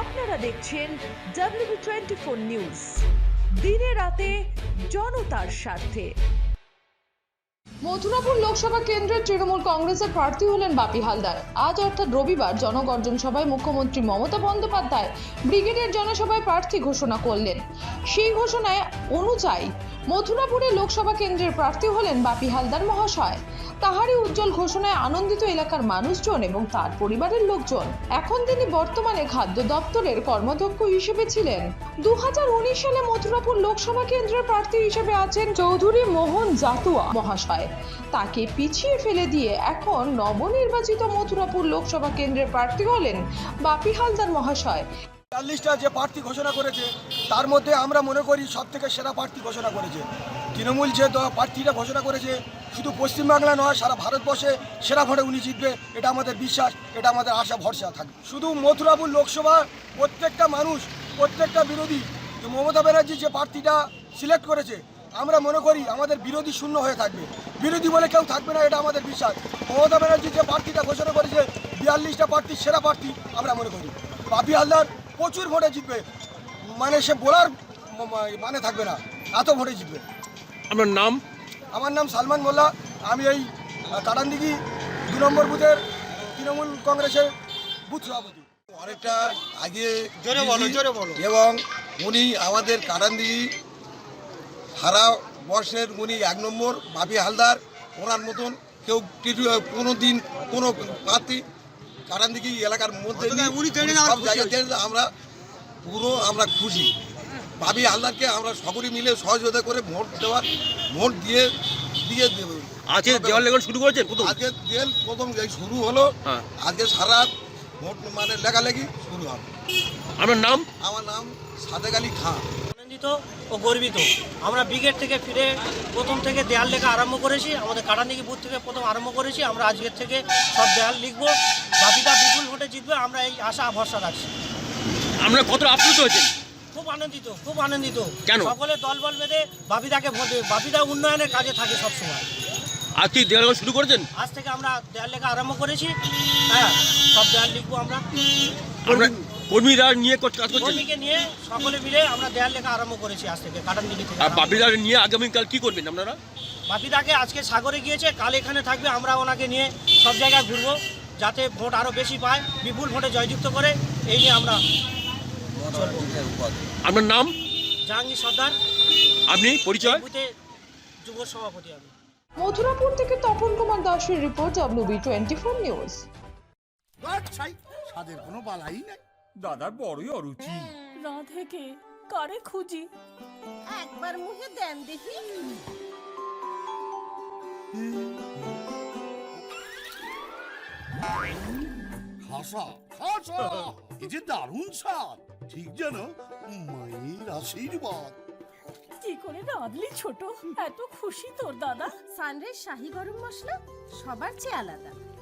আপনারা দেখছেন W twenty four news দিনে রাতে জনতার স্বার্থে। মথুরাপুর লোকসভা কেন্দ্রের তৃণমূল কংগ্রেসের প্রার্থী হলেন বাপি হালদার। আজ অর্থাৎ রবিবার জনগর্জন সভায় মুখ্যমন্ত্রী মমতা বন্দ্যোপাধ্যায় ব্রিগেডের জনসভায় প্রার্থী ঘোষণা করলেন। সেই ঘোষণায় অনুযায়ী মথুরাপুরের লোকসভা কেন্দ্রের প্রার্থী হলেন বাপি হালদার মহাশয়। তাহারই উজ্জ্বল ঘোষণায় আনন্দিত এলাকার মানুষজন এবং তার পরিবারের লোকজন। এখন তিনি বর্তমানে খাদ্য দপ্তরের কর্মাধ্যক্ষ হিসেবে ছিলেন। দু হাজার উনিশ সালে মথুরাপুর লোকসভা কেন্দ্রের প্রার্থী হিসেবে আছেন চৌধুরী মোহন জাতুয়া মহাশয়। তাকে পিছিয়ে ফেলে দিয়ে এখন নবনির্বাচিত মথুরাপুর লোকসভা কেন্দ্রের প্রার্থী হলেন বাপি হালদার মহাশয়। চল্লিশটা যে প্রার্থী ঘোষণা করেছে, তার মধ্যে আমরা মনে করি সব থেকে সেরা প্রার্থী ঘোষণা করেছে। তৃণমূল যে প্রার্থীটা ঘোষণা করেছে, শুধু পশ্চিমবাংলা নয়, সারা ভারতবর্ষে সেরা ভোটে উনি জিতবে, এটা আমাদের বিশ্বাস, এটা আমাদের আশা, ভরসা থাকবে শুধু মথুরাপুর লোকসভা, প্রত্যেকটা মানুষ, প্রত্যেকটা বিরোধী মমতা ব্যানার্জি যে প্রার্থীটা সিলেক্ট করেছে, আমরা মনে করি আমাদের বিরোধী শূন্য হয়ে থাকবে। বিরোধী বলে কেউ থাকবে না, এটা আমাদের বিশ্বাস। মমতা ব্যানার্জি যে প্রার্থীটা ঘোষণা করেছে, বিয়াল্লিশটা প্রার্থী, সেরা প্রার্থী, আমরা মনে করি। বাপি হালদার প্রচুর ভোটে জিতবে। মানে সে বলার মানে থাকবে না। এত ভোটে জিতবে। আপনার নাম? আমার নাম সালমান মোল্লা। আমি এই কাটানদিঘি দু নম্বর বুথের তৃণমূল কংগ্রেসের বুথ সভাপতি। অনেকটা আগে জোরে বলো জোরে বলো। এবং উনি আমাদের কাটান্দি সারা বর্ষের উনি এক নম্বর বাপি হালদার ওনার মতন কেউ কিছু কোনো দিন কোনো প্রার্থী কাটান্দিঘি এলাকার মধ্যে সব জায়গাতে আমরা পুরো আমরা খুশি। বাপি হালদারকে আমরা সকলে মিলে সহযোগিতা করে ভোট দেওয়ার ভোট দিয়ে দিয়ে দেব। আজকে দেওয়াল লেখন শুরু করেছেন প্রথম? আজকে তেল প্রথম এই শুরু হলো হ্যাঁ। আজকে সারা ভোট মানে লেখালেখি শুরু হবে। আপনার নাম? আমার নাম সাদেক আলী খান আনন্দিত ও গর্বিত। আমরা ব্রিগেড থেকে ফিরে প্রথম থেকে দেয়াল লেখা আরম্ভ করেছি আমাদের কাটানিকি বুথ থেকে প্রথম আরম্ভ করেছি আমরা আজকের থেকে সব দেয়াল লিখব বাপিটা বিপুল ভোটে জিতবে আমরা এই আশা ভরসা রাখছি। আমরা কত আপ্লুত হয়েছেন খুব আনন্দিত খুব আনন্দিত। কেন? সকলে দল বল বেঁধে বাপিদাকে ভোট দেবে বাপিদা উন্নয়নের কাজে থাকে সবসময়। আজকে দেওয়াল লেখন শুরু করেছেন? আজ থেকে আমরা দেয়াল লেখা আরম্ভ করেছি হ্যাঁ সব দেয়াল লিখব আমরা কর্মীরা নিয়ে কাজ করছেন কর্মীকে নিয়ে সকলে মিলে আমরা দেয়াল লেখা আরম্ভ করেছি আজ থেকে কাটানদিঘি থেকে। আর বাপিদার নিয়ে আগামীকাল কি করবেন আপনারা? বাপিদাকে আজকে সাগরে গিয়েছে কাল এখানে থাকবে আমরা ওনাকে নিয়ে সব জায়গায় ঘুরবো যাতে ভোট আরও বেশি পায় বিপুল ভোটে জয়যুক্ত করে এই নিয়ে আমরা আপনার নাম? জাহাঙ্গীর সর্দার। আপনি পরিচয়? যুব সভাপতি আমি। মথুরাপুর থেকে তপন কুমার দাসের report WB twenty four news ছাই স্বাদের কোনো বালাই নাই। দাদার বড়ই অরুচি। রাধেকে কারে খুঁজি? একবার মুখে দেন দেখি। খাসা খাসা এই যে দারুণ স্বাদ। ঠিক যেন মায়ের আশীর্বাদ। কি করে রাঁধলি ছোট? এত খুশি তোর দাদা। সানরাইজ শাহি গরম মশলা সবার চেয়ে আলাদা।